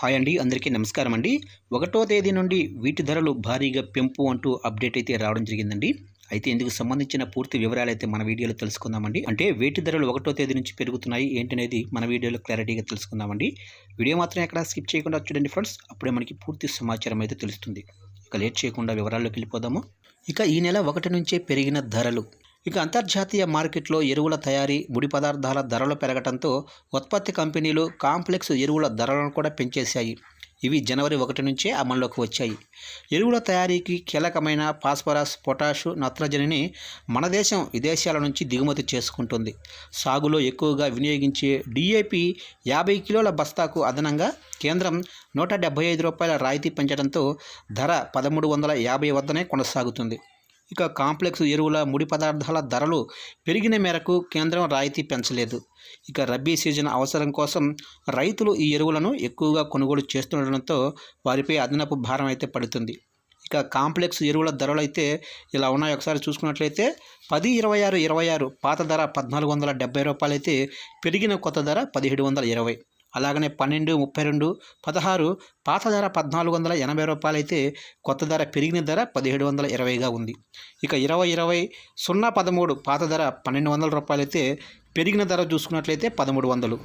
Hi అండి అందరికీ నమస్కారం అండి. ఒకటో తేదీ నుండి వీటి ధరలు భారీగా పెంపు అంటూ అప్డేట్ అయితే రావడం జరిగిందండి. అయితే ఇందుకు సంబంధించిన పూర్తి వివరాలు అయితే మన వీడియోలో తెలుసుకుందామండి. అంటే వేటి ధరలు ఒకటో తేదీ నుంచి పెరుగుతున్నాయి ఏంటనేది మన వీడియోలో క్లారిటీగా తెలుసుకుందామండి. వీడియో మాత్రం ఎక్కడ స్కిప్ చేయకుండా చూడండి ఫ్రెండ్స్. అప్పుడే మనకి పూర్తి సమాచారం అయితే తెలుస్తుంది. ఇక లేట్ చేయకుండా వివరాల్లోకి వెళ్ళిపోదాము. ఇక ఈ నెల ఒకటి నుంచే పెరిగిన ధరలు ఇక అంతర్జాతీయ మార్కెట్లో ఎరువుల తయారీ ముడి పదార్థాల ధరలు పెరగడంతో ఉత్పత్తి కంపెనీలు కాంప్లెక్స్ ఎరువుల ధరలను కూడా పెంచేశాయి. ఇవి జనవరి ఒకటి నుంచే అమల్లోకి వచ్చాయి. ఎరువుల తయారీకి కీలకమైన ఫాస్ఫరస్ పొటాషు నత్రజనిని మన దేశం విదేశాల నుంచి దిగుమతి చేసుకుంటుంది. సాగులో ఎక్కువగా వినియోగించే డిఏపి యాభై కిలోల బస్తాకు అదనంగా కేంద్రం నూట డెబ్బై ఐదు రూపాయల రాయితీ పెంచడంతో ధర పదమూడు వందల యాభై వద్దనే కొనసాగుతుంది. ఇక కాంప్లెక్స్ ఎరువుల ముడి పదార్థాల ధరలు పెరిగిన మేరకు కేంద్రం రాయితీ పెంచలేదు. ఇక రబీ సీజన్ అవసరం కోసం రైతులు ఈ ఎరువులను ఎక్కువగా కొనుగోలు చేస్తుండడంతో వారిపై అదనపు భారం అయితే పడుతుంది. ఇక కాంప్లెక్స్ ఎరువుల ధరలు అయితే ఇలా ఉన్నాయి. ఒకసారి చూసుకున్నట్లయితే పది ఇరవై ఆరు ఇరవై ఆరు పాత ధర పద్నాలుగు వందల డెబ్బై రూపాయలు అయితే పెరిగిన కొత్త ధర పదిహేడు వందల ఇరవై. అలాగనే పన్నెండు ముప్పై రెండు పదహారు పాత ధర పద్నాలుగు వందల ఎనభై రూపాయలు అయితే కొత్త ధర పెరిగిన ధర పదిహేడు వందల ఇరవైగా ఉంది. ఇక ఇరవై ఇరవై సున్నా పదమూడు పాత ధర పన్నెండు వందల రూపాయలు అయితే పెరిగిన ధర చూసుకున్నట్లయితే పదమూడు వందలు.